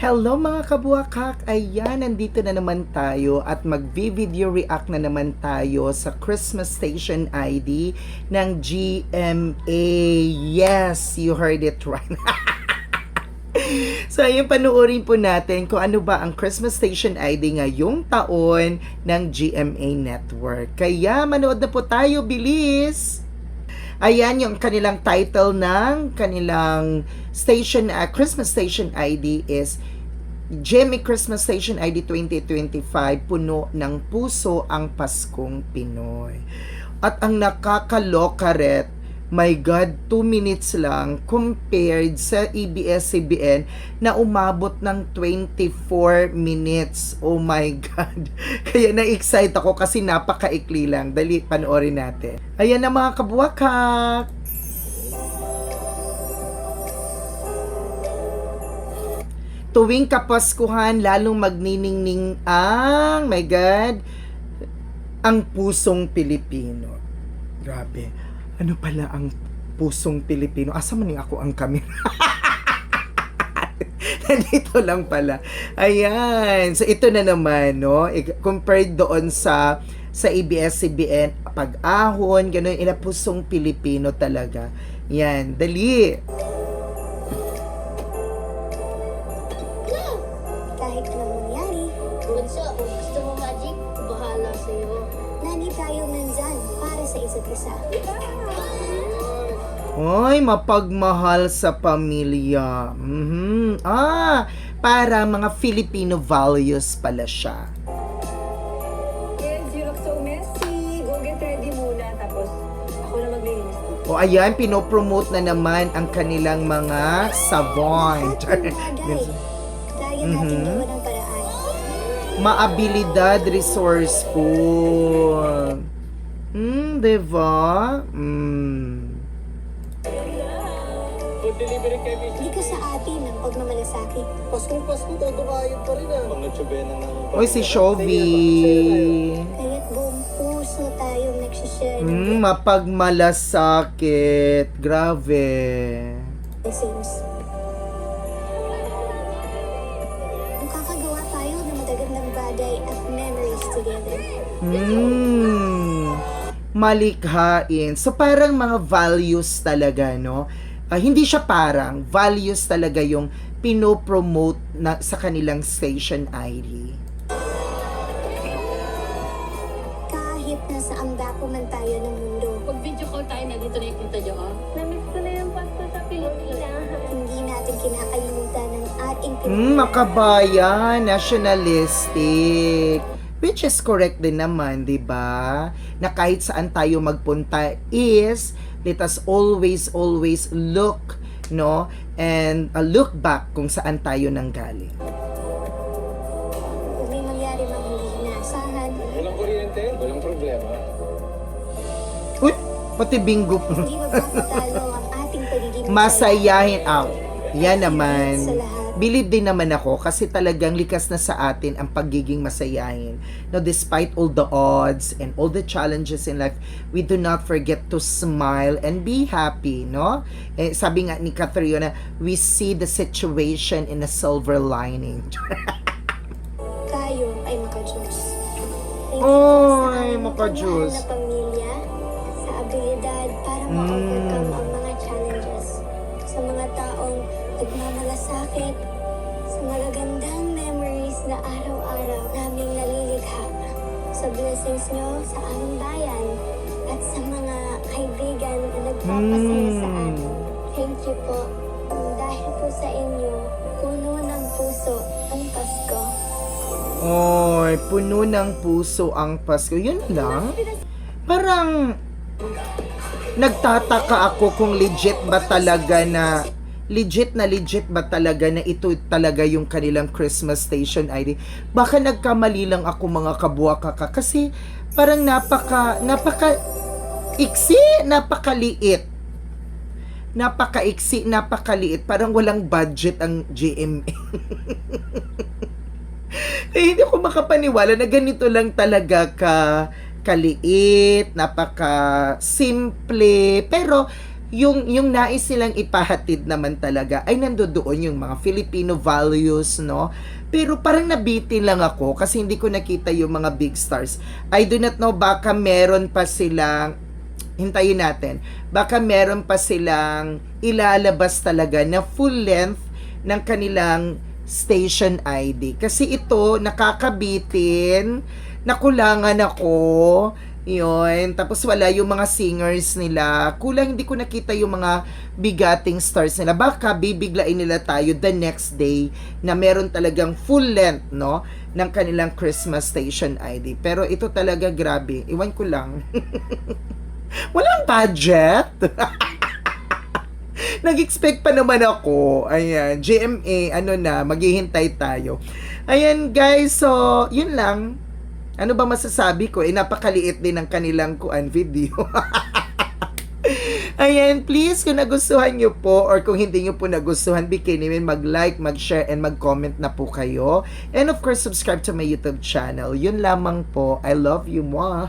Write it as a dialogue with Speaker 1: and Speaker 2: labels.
Speaker 1: Hello mga kabuakak! Ayan, nandito na naman tayo at mag-video react na naman tayo sa Christmas Station ID ng GMA. Yes, you heard it right. so, ayun, panuorin po natin kung ano ba ang Christmas Station ID ngayong taon ng GMA Network. Kaya, manood na po tayo, bilis! Ayan yung kanilang title ng kanilang station, uh, Christmas Station ID is Jimmy Christmas Station ID 2025, puno ng puso ang Paskong Pinoy. At ang nakakaloka ret, my God, 2 minutes lang compared sa E ABS-CBN na umabot ng 24 minutes. Oh my God. Kaya na-excite ako kasi napakaikli lang. Dali, panoorin natin. Ayan na mga kabuwakak. Tuwing Kapaskuhan, lalong magniningning ang, my God, ang pusong Pilipino. Grabe. Ano pala ang pusong Pilipino? Asa man ako ang camera? Nandito lang pala. Ayan. So, ito na naman, no? Compared doon sa sa ABS-CBN, pag-ahon, gano'n, ina pusong Pilipino talaga. Yan. Dali.
Speaker 2: Bunso, kung gusto mo magic, bahala sa'yo.
Speaker 3: lagi tayong nandyan para sa isa't isa.
Speaker 1: Ay, mapagmahal sa pamilya. Mhm. Ah, para mga Filipino values pala siya.
Speaker 4: Yes, you look so messy. Go get ready muna. Tapos, ako na maglilinis dito.
Speaker 1: O ayan, pinopromote na naman ang kanilang mga savant.
Speaker 3: Lahat ng bagay. Kaya natin
Speaker 1: Mhm.
Speaker 3: gawa ng.
Speaker 1: Maabilidad, resourceful. Hmm, diba? Hmm.
Speaker 5: Food delivery kay Miss.
Speaker 3: Hindi ka sa atin ang pagmamalasakit.
Speaker 5: Pasko, todo kayod pa rin ah. Mga tsubena ng...
Speaker 1: Oy, si Shovi.
Speaker 3: Kaya't buong puso tayong nagsishare ng
Speaker 1: Hmm, mapagmalasakit. Grabe.
Speaker 3: blessings. Magagandang bagay at memories together.
Speaker 1: Hmm. Malikhain. So parang mga values talaga, no? Ah, hindi siya parang, values talaga yung pinopromote na, sa kanilang station ID.
Speaker 3: Kahit nasa dako man tayo ng mundo,
Speaker 2: Pag video call tayo, nandito na yung tita Jo. ah. Namiss ko na yung pasto sa Pilipinas.
Speaker 3: hindi natin kinakalimutan ng ating
Speaker 1: Hmm, makabayan, nationalistic. Which is correct din naman, di ba? Na kahit saan tayo magpunta is, let us always, always look, no? And uh, look back kung saan tayo nanggaling.
Speaker 5: Kuryente, walang problema.
Speaker 1: Uy, pati bingo.
Speaker 3: hindi magpapatalo ang ating pagiging
Speaker 1: Masayahin out. Yan naman.
Speaker 3: Sa lahat.
Speaker 1: Believe din naman ako kasi talagang likas na sa atin ang pagiging masayahin. No, despite all the odds and all the challenges in life, we do not forget to smile and be happy, no? Eh, sabi nga ni Catriona, we see the situation in a silver lining.
Speaker 3: tayo ay makajus. Thank you
Speaker 1: Oy,
Speaker 3: sa pamilya, sa abilidad para
Speaker 1: Mm.
Speaker 3: ma-overcome ang mga challenges, sa mga taong nagmamalasakit, sa magagandang memories na araw-araw naming nalilikha, sa blessings nyo sa aming bayan, at sa mga kaibigan na nagpapasaya sa
Speaker 1: Mm.
Speaker 3: atin. Thank you po. Dahil po sa inyo, puno ng puso ang Pasko.
Speaker 1: Oy, puno ng puso ang Pasko. Yun lang. Parang nagtataka ako kung legit ba talaga na legit na legit ba talaga na ito talaga yung kanilang Christmas station ID. Baka nagkamali lang ako mga kabuwakaka kasi parang napaka napaka iksi, napakaliit. Napakaiksi, napakaliit. Parang walang budget ang GMA. eh, hindi ako makapaniwala na ganito lang talaga ka kaliit, napaka simple, pero yung yung nais silang ipahatid naman talaga ay nandoon yung mga Filipino values, no? Pero parang nabitin lang ako kasi hindi ko nakita yung mga big stars. I do not know baka meron pa silang hintayin natin. Baka meron pa silang ilalabas talaga na full length ng kanilang station ID. Kasi ito, nakakabitin, nakulangan ako, yun. Tapos wala yung mga singers nila. Kulang hindi ko nakita yung mga bigating stars nila. Baka bibiglain nila tayo the next day na meron talagang full length, no? ng kanilang Christmas station ID. Pero ito talaga grabe. Iwan ko lang. Walang budget. Nag-expect pa naman ako. Ayan, GMA, ano na, maghihintay tayo. Ayan guys, so, yun lang. Ano ba masasabi ko? Eh, napakaliit din ng kanilang kuan video. Ayan, please, kung nagustuhan nyo po or kung hindi nyo po nagustuhan, bikini mag-like, mag-share, and mag-comment na po kayo. And of course, subscribe to my YouTube channel. Yun lamang po. I love you, mwah!